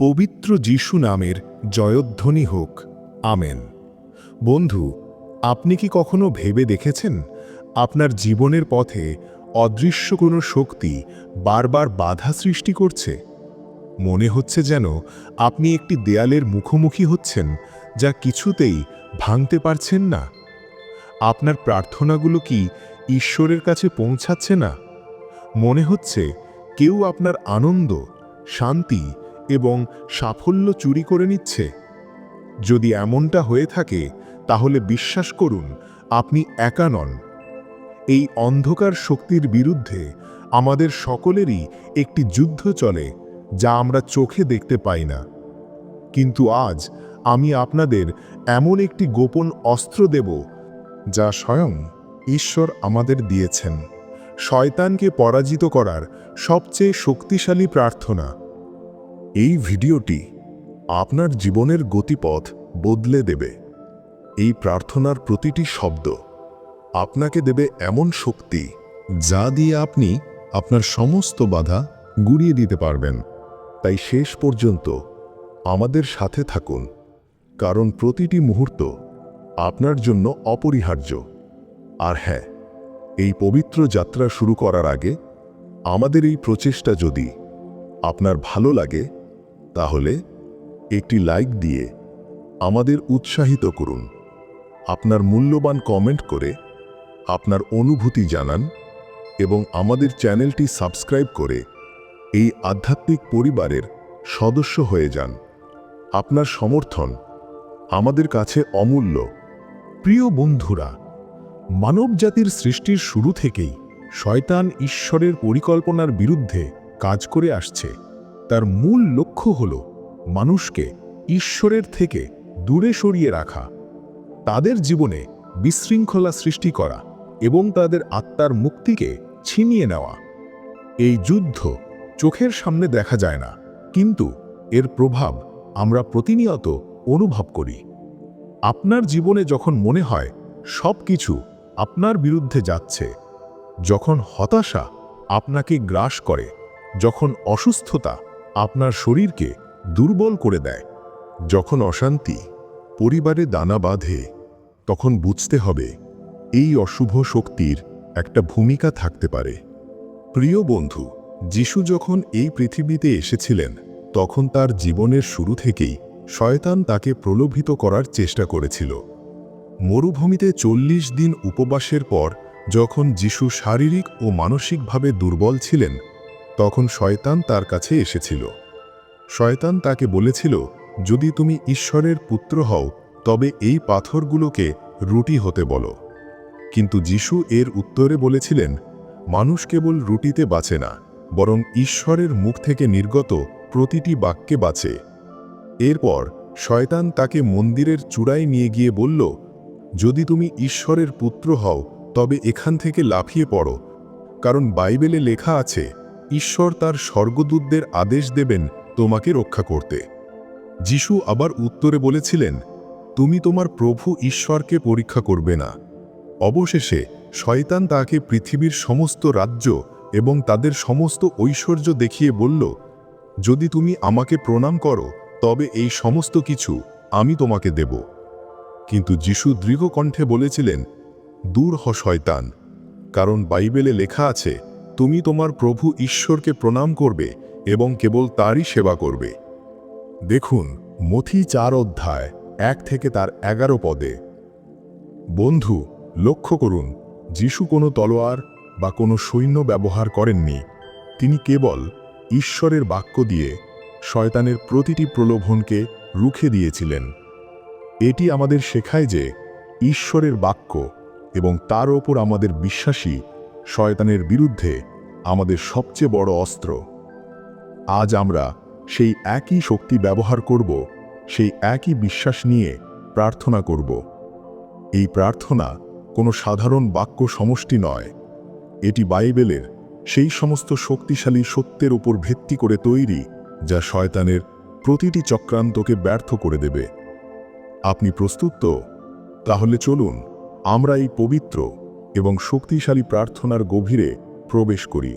পবিত্র যিশু নামের জয়ধ্বনি হোক। আমেন। বন্ধু, আপনি কি কখনো ভেবে দেখেছেন, আপনার জীবনের পথে অদৃশ্য কোনো শক্তি বারবার বাধা সৃষ্টি করছে? মনে হচ্ছে যেন আপনি একটি দেয়ালের মুখোমুখি হচ্ছেন, যা কিছুতেই ভাঙতে পারছেন না। আপনার প্রার্থনাগুলো কি ঈশ্বরের কাছে পৌঁছাচ্ছে না? মনে হচ্ছে কেউ আপনার আনন্দ, শান্তি এবং সাফল্য চুরি করে নিচ্ছে। যদি এমনটা হয়ে থাকে, তাহলে বিশ্বাস করুন, আপনি একা নন। এই অন্ধকার শক্তির বিরুদ্ধে আমাদের সকলেরই একটি যুদ্ধ চলে, যা আমরা চোখে দেখতে পাই না। কিন্তু আজ আমি আপনাদের এমন একটি গোপন অস্ত্র দেব, যা স্বয়ং ঈশ্বর আমাদের দিয়েছেন। শয়তানকে পরাজিত করার সবচেয়ে শক্তিশালী প্রার্থনা। এই ভিডিওটি আপনার জীবনের গতিপথ বদলে দেবে। এই প্রার্থনার প্রতিটি শব্দ আপনাকে দেবে এমন শক্তি যা দিয়ে আপনি আপনার সমস্ত বাধা গুড়িয়ে দিতে পারবেন। তাই শেষ পর্যন্ত আমাদের সাথে থাকুন, কারণ প্রতিটি মুহূর্ত আপনার জন্য অপরিহার্য। আর হ্যাঁ এই পবিত্র যাত্রা শুরু করার আগে আমাদের এই প্রচেষ্টা যদি আপনার ভালো লাগে তাহলে একটি লাইক দিয়ে আমাদের উৎসাহিত করুন। আপনার মূল্যবান কমেন্ট করে আপনার অনুভূতি জানান এবং আমাদের চ্যানেলটি সাবস্ক্রাইব করে এই আধ্যাত্মিক পরিবারের সদস্য হয়ে যান। আপনার সমর্থন আমাদের কাছে অমূল্য। প্রিয় বন্ধুরা, মানবজাতির সৃষ্টির শুরু থেকেই শয়তান ঈশ্বরের পরিকল্পনার বিরুদ্ধে কাজ করে আসছে। তার মূল লক্ষ্য হল মানুষকে ঈশ্বরের থেকে দূরে সরিয়ে রাখা, তাদের জীবনে বিশৃঙ্খলা সৃষ্টি করা এবং তাদের আত্মার মুক্তিকে ছিনিয়ে নেওয়া। এই যুদ্ধ চোখের সামনে দেখা যায় না, কিন্তু এর প্রভাব আমরা প্রতিনিয়ত অনুভব করি। আপনার জীবনে যখন মনে হয় সব কিছু আপনার বিরুদ্ধে যাচ্ছে, যখন হতাশা আপনাকে গ্রাস করে, যখন অসুস্থতা আপনার শরীরকে দুর্বল করে দেয়। যখন অশান্তি পরিবারে দানা বাঁধে, তখন বুঝতে হবে এই অশুভ শক্তির একটা ভূমিকা থাকতে পারে। প্রিয় বন্ধু, যিশু যখন এই পৃথিবীতে এসেছিলেন, তখন তার জীবনের শুরু থেকেই শয়তান তাকে প্রলোভিত করার চেষ্টা করেছিল। মরুভূমিতে চল্লিশ দিন উপবাসের পর যখন যিশু শারীরিক ও মানসিকভাবে দুর্বল ছিলেন তখন শয়তান তার কাছে এসেছিল। শয়তান তাকে বলেছিল, যদি তুমি ঈশ্বরের পুত্র হও, তবে এই পাথরগুলোকে রুটি হতে বলো। কিন্তু যিশু এর উত্তরে বলেছিলেন, মানুষ কেবল রুটিতে বাঁচে না, বরং ঈশ্বরের মুখ থেকে নির্গত প্রতিটি বাক্যে বাঁচে। এরপর শয়তান তাকে মন্দিরের চূড়ায় নিয়ে গিয়ে বলল, যদি তুমি ঈশ্বরের পুত্র হও, তবে এখান থেকে লাফিয়ে পড়ো, কারণ বাইবেলে লেখা আছে ঈশ্বর তার স্বর্গদূতদের আদেশ দেবেন তোমাকে রক্ষা করতে। যিশু আবার উত্তরে বলেছিলেন, তুমি তোমার প্রভু ঈশ্বরকে পরীক্ষা করবে না। অবশেষে শয়তান তাকে পৃথিবীর সমস্ত রাজ্য এবং তাদের সমস্ত ঐশ্বর্য দেখিয়ে বলল, যদি তুমি আমাকে প্রণাম করো, তবে এই সমস্ত কিছু আমি তোমাকে দেব। কিন্তু যিশু দৃঢ় কণ্ঠে বলেছিলেন, দূর হ শয়তান, কারণ বাইবেলে লেখা আছে তুমি তোমার প্রভু ঈশ্বরকে প্রণাম করবে এবং কেবল তারই সেবা করবে। দেখুন, মথি চার অধ্যায়, এক থেকে তার এগারো পদে। বন্ধু, লক্ষ্য করুন, যিশু কোনো তলোয়ার বা কোনো সৈন্য ব্যবহার করেননি। তিনি কেবল ঈশ্বরের বাক্য দিয়ে শয়তানের প্রতিটি প্রলোভনকে রুখে দিয়েছিলেন। এটি আমাদের শেখায় যে ঈশ্বরের বাক্য এবং তার ওপর আমাদের বিশ্বাসী শয়তানের বিরুদ্ধে আমাদের সবচেয়ে বড় অস্ত্র। আজ আমরা সেই একই শক্তি ব্যবহার করব, সেই একই বিশ্বাস নিয়ে প্রার্থনা করব। এই প্রার্থনা কোনো সাধারণ বাক্য সমষ্টি নয়। এটি বাইবেলের সেই সমস্ত শক্তিশালী সত্যের উপর ভিত্তি করে তৈরি, যা শয়তানের প্রতিটি চক্রান্তকে ব্যর্থ করে দেবে। আপনি প্রস্তুত তো? তাহলে চলুন, আমরা এই পবিত্র এবং শক্তিশালী প্রার্থনার গভীরে প্রবেশ করি।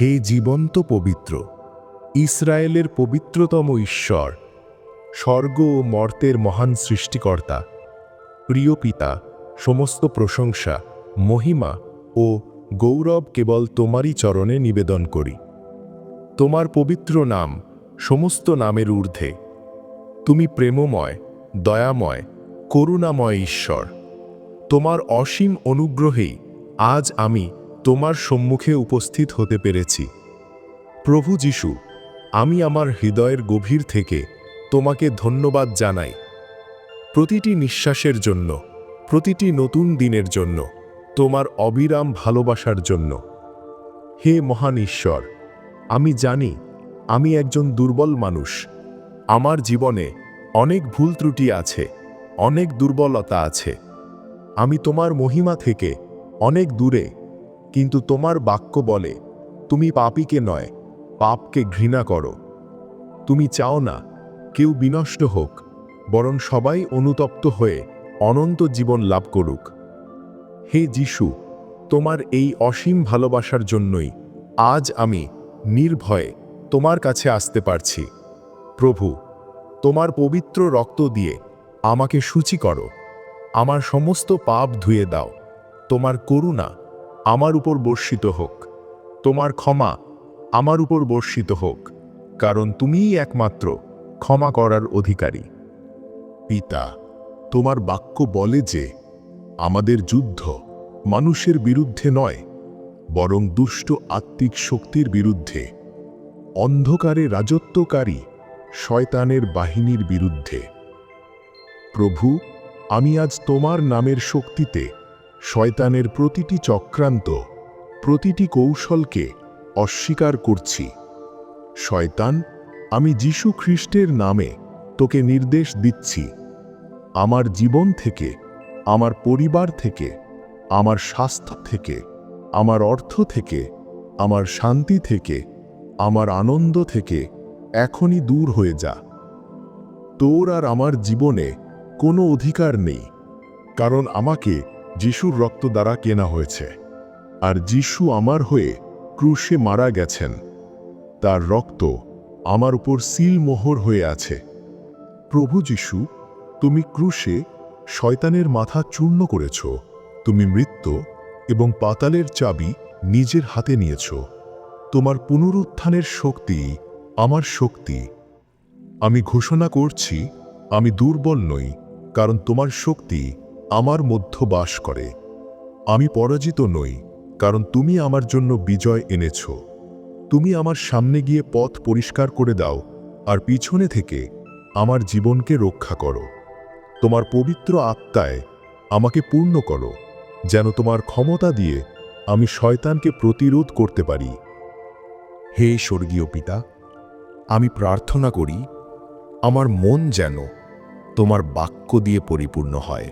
হে জীবন্ত পবিত্র, ইসরায়েলের পবিত্রতম ঈশ্বর, স্বর্গ ও মর্তের মহান সৃষ্টিকর্তা, প্রিয় পিতা, সমস্ত প্রশংসা, মহিমা ও গৌরব কেবল তোমারই চরণে নিবেদন করি। তোমার পবিত্র নাম সমস্ত নামের ঊর্ধ্বে। তুমি প্রেমময়, দয়াময়, করুণাময় ঈশ্বর। তোমার অসীম অনুগ্রহেই আজ আমি তোমার সম্মুখে উপস্থিত হতে পেরেছি। প্রভু যিশু, আমি আমার হৃদয়ের গভীর থেকে তোমাকে ধন্যবাদ জানাই। প্রতিটি নিঃশ্বাসের জন্য, প্রতিটি নতুন দিনের জন্য, তোমার অবিরাম ভালোবাসার জন্য। হে মহান ঈশ্বর, আমি জানি, আমি একজন দুর্বল মানুষ। আমার জীবনে অনেক ভুল ত্রুটি আছে, অনেক দুর্বলতা আছে। আমি তোমার মহিমা থেকে অনেক দূরে কিন্তু তোমার বাক্য বলে, তুমি পাপীকে নয়, পাপকে ঘৃণা করো। তুমি চাও না, কেউ বিনষ্ট হোক, বরং সবাই অনুতপ্ত হয়ে অনন্ত জীবন লাভ করুক। হে যিশু, তোমার এই অসীম ভালোবাসার জন্যই আজ আমি নির্ভয়ে তোমার কাছে আসতে পারছি। প্রভু, তোমার পবিত্র রক্ত দিয়ে আমাকে সূচি করো। আমার সমস্ত পাপ ধুয়ে দাও। তোমার করুণা আমার উপর বর্ষিত হোক। তোমার ক্ষমা আমার উপর বর্ষিত হোক, কারণ তুমিই একমাত্র ক্ষমা করার অধিকারী। পিতা, তোমার বাক্য বলে যে, আমাদের যুদ্ধ মানুষের বিরুদ্ধে নয়, বরং দুষ্ট আত্মিক শক্তির বিরুদ্ধে, অন্ধকারে রাজত্বকারী শয়তানের বাহিনীর বিরুদ্ধে। প্রভু, আমি আজ তোমার নামের শক্তিতে শয়তানের প্রতিটি চক্রান্ত, প্রতিটি কৌশলকে অস্বীকার করছি। শয়তান, আমি যীশু খ্রিস্টের নামে তোকে নির্দেশ দিচ্ছি। আমার জীবন থেকে, আমার পরিবার থেকে, আমার স্বাস্থ্য থেকে, আমার অর্থ থেকে, আমার শান্তি থেকে, আমার আনন্দ থেকে এখনই দূর হয়ে যা। তোর আর আমার জীবনে কোনো অধিকার নেই, কারণ আমাকে যিশুর রক্ত দ্বারা কেনা হয়েছে, আর যিশু আমার হয়ে ক্রুশে মারা গেছেন, তার রক্ত আমার উপর সিল মোহর হয়ে আছে। প্রভু যিশু, তুমি ক্রুশে শয়তানের মাথা চূর্ণ করেছ, তুমি মৃত্যু এবং পাতালের চাবি নিজের হাতে নিয়েছ, তোমার পুনরুত্থানের শক্তি আমার শক্তি। আমি ঘোষণা করছি, আমি দুর্বল নই, কারণ তোমার শক্তি আমার মধ্য বাস করে। আমি পরাজিত নই, কারণ তুমি আমার জন্য বিজয় এনেছ। তুমি আমার সামনে গিয়ে পথ পরিষ্কার করে দাও, আর পিছনে থেকে আমার জীবনকে রক্ষা করো। তোমার পবিত্র আত্মায় আমাকে পূর্ণ করো, যেন তোমার ক্ষমতা দিয়ে আমি শয়তানকে প্রতিরোধ করতে পারি। হে স্বর্গীয় পিতা, আমি প্রার্থনা করি, আমার মন যেন তোমার বাক্য দিয়ে পরিপূর্ণ হয়।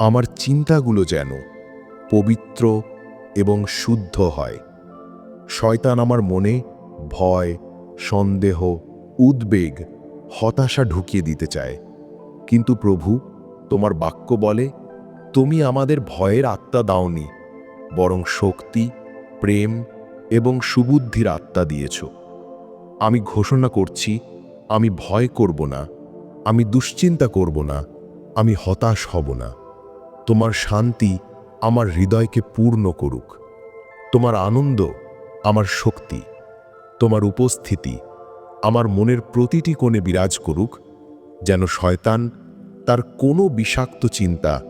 আমার চিন্তাগুলো যেন পবিত্র এবং শুদ্ধ হয়। শয়তান আমার মনে ভয়, সন্দেহ, উদ্বেগ, হতাশা ঢুকিয়ে দিতে চায়। কিন্তু প্রভু, তোমার বাক্য বলে, তুমি আমাদের ভয়ের আত্মা দাওনি, বরং শক্তি, প্রেম এবং সুবুদ্ধির আত্মা দিয়েছ। আমি ঘোষণা করছি, আমি ভয় করব না, আমি দুশ্চিন্তা করব না, আমি হতাশ হব না। তোমার শান্তি আমার হৃদয়কে পূর্ণ করুক। তোমার আনন্দ আমার শক্তি। তোমার উপস্থিতি আমার মনের প্রতিটি কোণে বিরাজ করুক, যেন শয়তান তার কোনো বিষাক্ত চিন্তা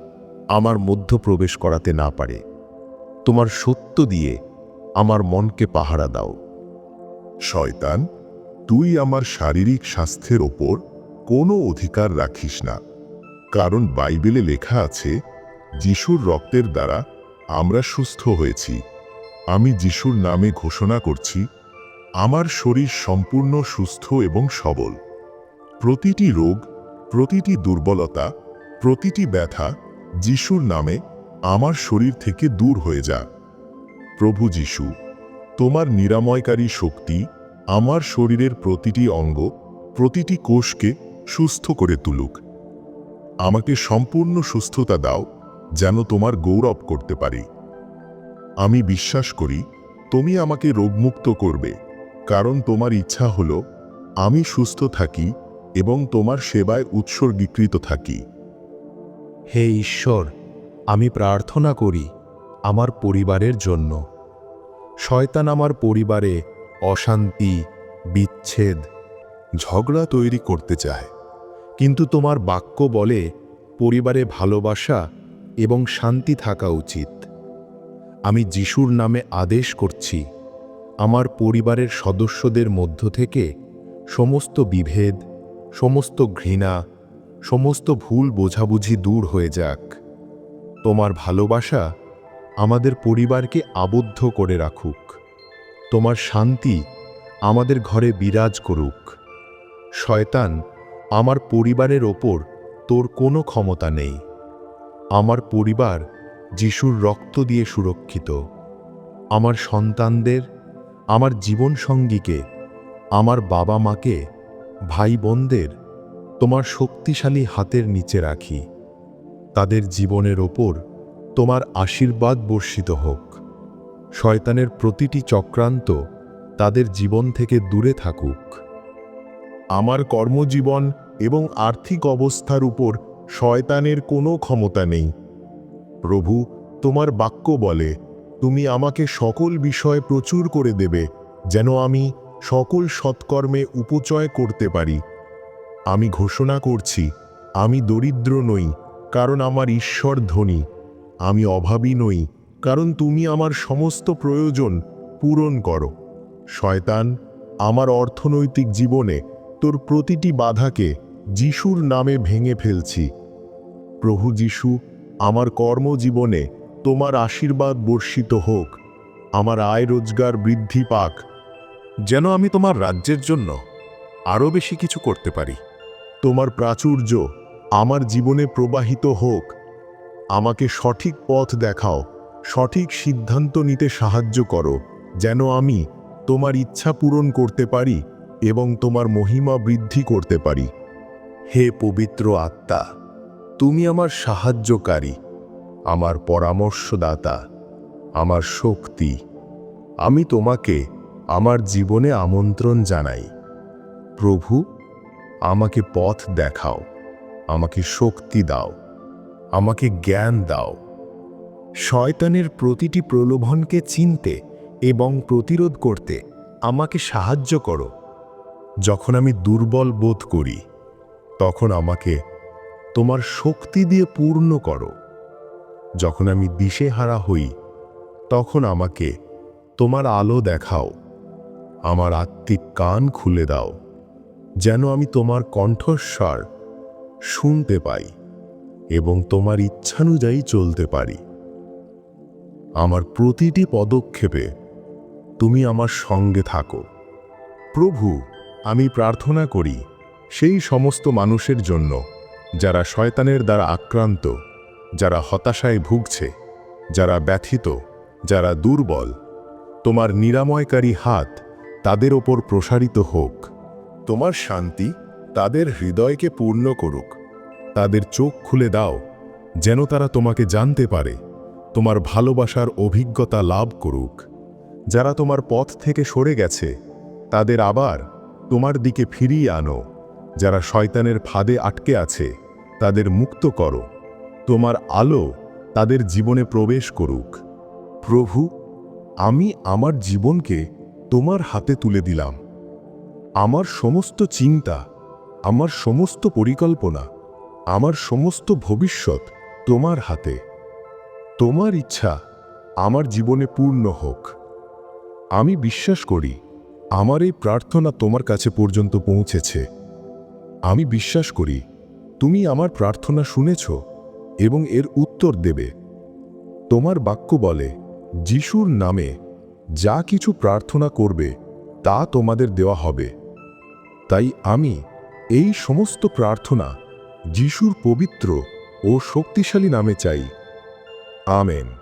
আমার মধ্য প্রবেশ করাতে না পারে। তোমার সত্য দিয়ে আমার মনকে পাহারা দাও। শয়তান, তুই আমার শারীরিক স্বাস্থ্যের ওপর কোনো অধিকার রাখিস না। কারণ বাইবেলে লেখা আছে যিশুর রক্তের দ্বারা আমরা সুস্থ হয়েছি। আমি যিশুর নামে ঘোষণা করছি, আমার শরীর সম্পূর্ণ সুস্থ এবং সবল। প্রতিটি রোগ, প্রতিটি দুর্বলতা, প্রতিটি ব্যথা যিশুর নামে আমার শরীর থেকে দূর হয়ে যা। প্রভু যিশু, তোমার নিরাময়কারী শক্তি আমার শরীরের প্রতিটি অঙ্গ, প্রতিটি কোষকে সুস্থ করে তুলুক। আমাকে সম্পূর্ণ সুস্থতা দাও যেন তোমার গৌরব করতে পারি। আমি বিশ্বাস করি, তুমি আমাকে রোগমুক্ত করবে, কারণ তোমার ইচ্ছা হল, আমি সুস্থ থাকি এবং তোমার সেবায় উৎসর্গীকৃত থাকি। হে ঈশ্বর, আমি প্রার্থনা করি আমার পরিবারের জন্য। শয়তান আমার পরিবারে অশান্তি, বিচ্ছেদ, ঝগড়া তৈরি করতে চায়। কিন্তু তোমার বাক্য বলে, পরিবারে ভালোবাসা এবং শান্তি থাকা উচিত। আমি যিশুর নামে আদেশ করছি, আমার পরিবারের সদস্যদের মধ্য থেকে সমস্ত বিভেদ, সমস্ত ঘৃণা, সমস্ত ভুল বোঝাবুঝি দূর হয়ে যাক। তোমার ভালোবাসা আমাদের পরিবারকে আবদ্ধ করে রাখুক। তোমার শান্তি আমাদের ঘরে বিরাজ করুক। শয়তান আমার পরিবারের ওপর তোর কোনো ক্ষমতা নেই। আমার পরিবার যিশুর রক্ত দিয়ে সুরক্ষিত। আমার সন্তানদের, আমার জীবনসঙ্গীকে, আমার বাবা মাকে ভাই বোনদের তোমার শক্তিশালী হাতের নিচে রাখি। তাদের জীবনের ওপর তোমার আশীর্বাদ বর্ষিত হোক। শয়তানের প্রতিটি চক্রান্ত তাদের জীবন থেকে দূরে থাকুক। আমার কর্মজীবন এবং আর্থিক অবস্থার উপর শয়তানের কোনো ক্ষমতা নেই। প্রভু, তোমার বাক্য বলে, তুমি আমাকে সকল বিষয় প্রচুর করে দেবে, যেন আমি সকল সৎকর্মে উপচয় করতে পারি। আমি ঘোষণা করছি, আমি দরিদ্র নই, কারণ আমার ঈশ্বর ধনী। আমি অভাবী নই, কারণ তুমি আমার সমস্ত প্রয়োজন পূরণ করো। শয়তান, আমার অর্থনৈতিক জীবনে তোর প্রতিটি বাধাকে যিশুর নামে ভেঙে ফেলছি। প্রভু যিশু, আমার কর্মজীবনে তোমার আশীর্বাদ বর্ষিত হোক, আমার আয় রোজগার বৃদ্ধি পাক। যেন আমি তোমার রাজ্যের জন্য আরও বেশি কিছু করতে পারি। তোমার প্রাচুর্য আমার জীবনে প্রবাহিত হোক। আমাকে সঠিক পথ দেখাও, সঠিক সিদ্ধান্ত নিতে সাহায্য করো, যেন আমি তোমার ইচ্ছা পূরণ করতে পারি এবং তোমার মহিমা বৃদ্ধি করতে পারি। হে পবিত্র আত্মা, তুমি আমার সাহায্যকারী, আমার পরামর্শদাতা, আমার শক্তি। আমি তোমাকে আমার জীবনে আমন্ত্রণ জানাই। প্রভু, আমাকে পথ দেখাও, আমাকে শক্তি দাও, আমাকে জ্ঞান দাও। শয়তানের প্রতিটি প্রলোভনকে চিনতে এবং প্রতিরোধ করতে আমাকে সাহায্য করো। যখন আমি দুর্বল বোধ করি তখন আমাকে তোমার শক্তি দিয়ে পূর্ণ করো। যখন আমি দিশেহারা হই, তখন আমাকে তোমার আলো দেখাও। আমার আত্মিক কান খুলে দাও, যেন আমি তোমার কণ্ঠস্বর শুনতে পাই এবং তোমার ইচ্ছানুযায়ী চলতে পারি। আমার প্রতিটি পদক্ষেপে তুমি আমার সঙ্গে থাকো। প্রভু, আমি প্রার্থনা করি সেই সমস্ত মানুষের জন্য, যারা শয়তানের দ্বারা আক্রান্ত, যারা হতাশায় ভুগছে, যারা ব্যথিত, যারা দুর্বল, তোমার নিরাময়কারী হাত তাদের ওপর প্রসারিত হোক। তোমার শান্তি তাদের হৃদয়কে পূর্ণ করুক। তাদের চোখ খুলে দাও, যেন তারা তোমাকে জানতে পারে, তোমার ভালোবাসার অভিজ্ঞতা লাভ করুক। যারা তোমার পথ থেকে সরে গেছে, তাদের আবার তোমার দিকে ফিরিয়ে আনো। যারা শয়তানের ফাঁদে আটকে আছে, তাদের মুক্ত করো। তোমার আলো তাদের জীবনে প্রবেশ করুক। প্রভু, আমি আমার জীবনকে তোমার হাতে তুলে দিলাম। আমার সমস্ত চিন্তা, আমার সমস্ত পরিকল্পনা, আমার সমস্ত ভবিষ্যৎ তোমার হাতে। তোমার ইচ্ছা আমার জীবনে পূর্ণ হোক। আমি বিশ্বাস করি, আমার এই প্রার্থনা তোমার কাছে পর্যন্ত পৌঁছেছে। আমি বিশ্বাস করি, তুমি আমার প্রার্থনা শুনেছ এবং এর উত্তর দেবে। তোমার বাক্য বলে, যিশুর নামে যা কিছু প্রার্থনা করবে, তা তোমাদের দেওয়া হবে। তাই আমি এই সমস্ত প্রার্থনা যিশুর পবিত্র ও শক্তিশালী নামে চাই। আমেন।